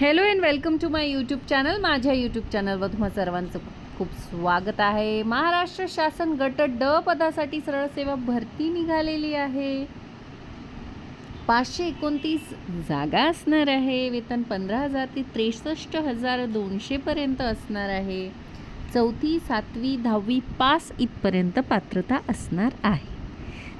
Hello and welcome to my YouTube channel माझ्या YouTube चॅनलवर तुम्हा सर्वांचं खूप स्वागत आहे. महाराष्ट्र शासन गट ड पदासाठी सरळ सेवा भरती निघालेली आहे. पाचशे एकोणतीस जागा असणार आहे. वेतन पंधरा हजार ते त्रेसष्ट हजार दोनशेपर्यंत असणार आहे. चौथी सातवी दहावी पास इथपर्यंत पात्रता असणार आहे.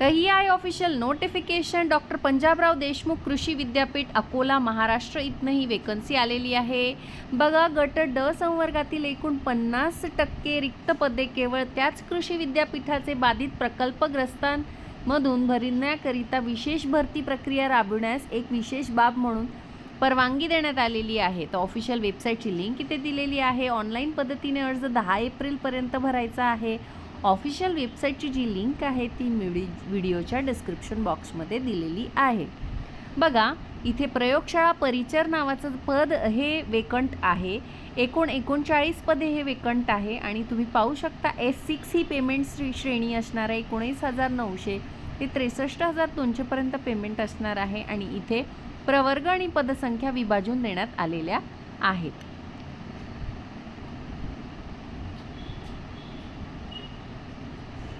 तर ही आहे official notification doctor Panjabrao Deshmukh कृषी विद्यापीठ अकोला महाराष्ट्र इथनं ही वेकन्सी आलेली आहे. बघा गट ड संवर्गातील एकूण पन्नास टक्के रिक्त पदे केवळ त्याच कृषी विद्यापीठाचे बाधित प्रकल्पग्रस्तांमधून भरण्याकरिता विशेष भरती प्रक्रिया राबविण्यास एक विशेष बाब म्हणून परवानगी देण्यात आलेली आहे. तर ऑफिशियल वेबसाईटची लिंक इथे दिलेली आहे. ऑनलाईन पद्धतीने अर्ज दहा एप्रिलपर्यंत भरायचा आहे. ऑफिशियल वेबसाईटची जी लिंक आहे ती मिडी व्हिडिओच्या डिस्क्रिप्शन बॉक्समध्ये दिलेली आहे. बघा इथे प्रयोगशाळा परिचर नावाचं पद हे वेकंट आहे. एकूण एकोणचाळीस पदे हे वेकंट आहे आणि तुम्ही पाहू शकता एस सिक्स ही पेमेंट श्री श्रेणी असणार आहे. एकोणीस हजार नऊशे ते त्रेसष्ट हजार दोनशेपर्यंत पेमेंट असणार आहे आणि इथे प्रवर्ग आणि पदसंख्या विभाजून देण्यात आलेल्या आहेत.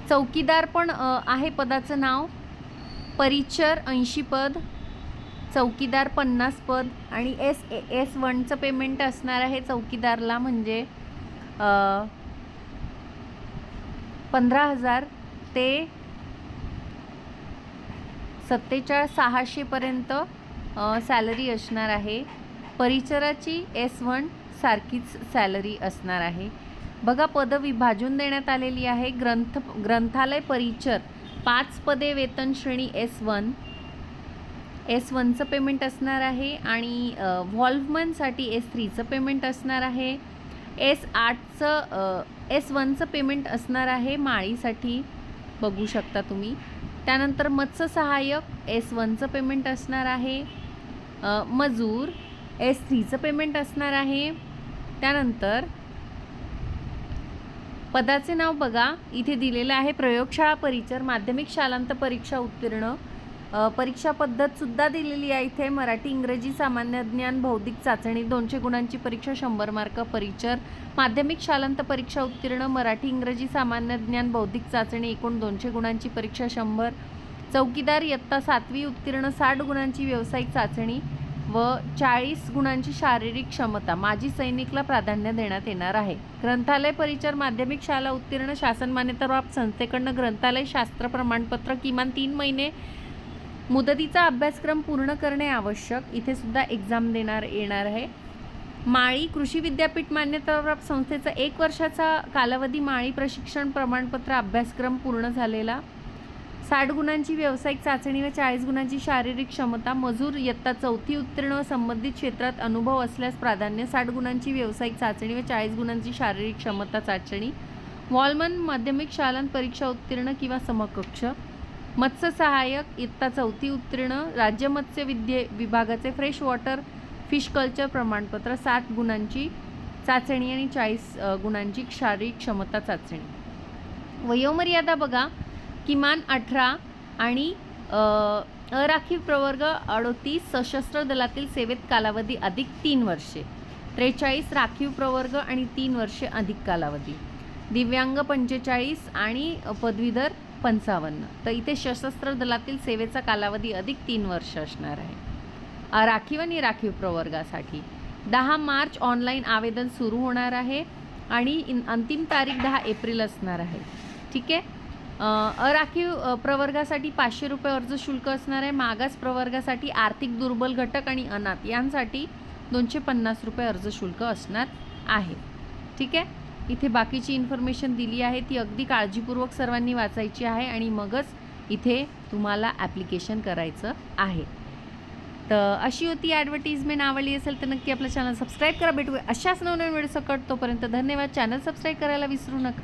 चौकीदार पण आहे पदाचं नाव. परिचर ऐंशी पद चौकीदार पन्नास पद आणि एस ए एस वनचं पेमेंट असणार आहे चौकीदारला म्हणजे पंधरा हजार ते सत्तेचाळीस सहाशेपर्यंत सॅलरी असणार आहे. परिचराची एस वन सारखीच सॅलरी असणार आहे. बघा पदं विभाजून देण्यात आलेली आहे. ग्रंथ ग्रंथालय परिचर. पाच पदे वेतन श्रेणी एस वन. एस वनचं पेमेंट असणार आहे आणि व्हॉल्वमनसाठी एस थ्रीचं पेमेंट असणार आहे. एस आठचं एस वनचं पेमेंट असणार आहे माळीसाठी. बघू शकता तुम्ही. त्यानंतर मत्स्य सहाय्यक एस वनचं पेमेंट असणार आहे. मजूर एस थ्रीचं पेमेंट असणार आहे. त्यानंतर पदाचे नाव बघा. इथे दिलेलं आहे प्रयोगशाळा परिचर माध्यमिक शालांत परीक्षा उत्तीर्ण. परीक्षा पद्धतसुद्धा दिलेली आहे इथे. मराठी इंग्रजी सामान्य ज्ञान बौद्धिक चाचणी दोनशे गुणांची परीक्षा शंभर मार्क परिचर. माध्यमिक शालांत परीक्षा उत्तीर्ण मराठी इंग्रजी सामान्य ज्ञान बौद्धिक चाचणी एकूण दोनशे गुणांची परीक्षा शंभर. चौकीदार इयत्ता सातवी उत्तीर्ण साठ गुणांची व्यावसायिक चाचणी. व चाळीस गुणांची शारीरिक क्षमता माजी सैनिकला प्राधान्य देण्यात येणार आहे. ग्रंथालय परिचर माध्यमिक शाळा उत्तीर्ण शासन मान्यताप्राप्त संस्थेकडनं ग्रंथालय शास्त्र प्रमाणपत्र किमान तीन महिने मुदतीचा अभ्यासक्रम पूर्ण करणे आवश्यक. इथे सुद्धा एक्झाम देणार येणार आहे. माळी कृषी विद्यापीठ मान्यताप्राप्त संस्थेचा एक वर्षाचा कालावधी माळी प्रशिक्षण प्रमाणपत्र अभ्यासक्रम पूर्ण झालेला. साठ गुणांची व्यावसायिक चाचणी व चाळीस गुणांची शारीरिक क्षमता मजूर इयत्ता चौथी उत्तीर्ण व संबंधित क्षेत्रात अनुभव असल्यास प्राधान्य साठ गुणांची व्यावसायिक चाचणी व चाळीस गुणांची शारीरिक क्षमता चाचणी. वॉलमन माध्यमिक शालांत परीक्षा उत्तीर्ण किंवा समकक्ष. मत्स्य सहाय्यक इयत्ता चौथी उत्तीर्ण राज्य मत्स्य विद्ये विभागाचे फ्रेश वॉटर फिश कल्चर प्रमाणपत्र सात गुणांची चाचणी आणि चाळीस गुणांची शारीरिक क्षमता चाचणी. वयोमर्यादा बघा. किमान अठरा आणि अराखीव प्रवर्ग अडोतीस सशस्त्र दलातील सेवेत कालावधी अधिक तीन वर्षे. त्रेचाळीस राखीव प्रवर्ग आणि तीन वर्षे अधिक कालावधी. दिव्यांग पंचेचाळीस आणि पदवीधर पंचावन्न. तर इथे सशस्त्र दलातील सेवेचा कालावधी अधिक तीन वर्ष असणार आहे. राखीव आणि राखीव प्रवर्गासाठी. दहा मार्च ऑनलाईन आवेदन सुरू होणार आहे आणि अंतिम तारीख दहा एप्रिल असणार आहे. ठीक आहे? अराखीव प्रवर्गासाठी पाचशे रुपये अर्ज शुल्क असणार आहे. मागास प्रवर्गासाठी आर्थिक दुर्बल घटक आणि अनाथ यांसाठी दोनशे पन्नास रुपये अर्ज शुल्क असणार आहे. ठीक आहे? इथे बाकीची इन्फॉर्मेशन दिली आहे. ती अगदी काळजीपूर्वक सर्वांनी वाचायची आहे आणि मगच इथे तुम्हाला ॲप्लिकेशन करायचं आहे. तर अशी होती ॲडव्हर्टीजमेंट आवडली असेल तर नक्की आपलं चॅनल सबस्क्राईब करा. भेटूया अशाच नवनवीन व्हिडिओ सकट तोपर्यंत धन्यवाद. चॅनल सबस्क्राईब करायला विसरू नका.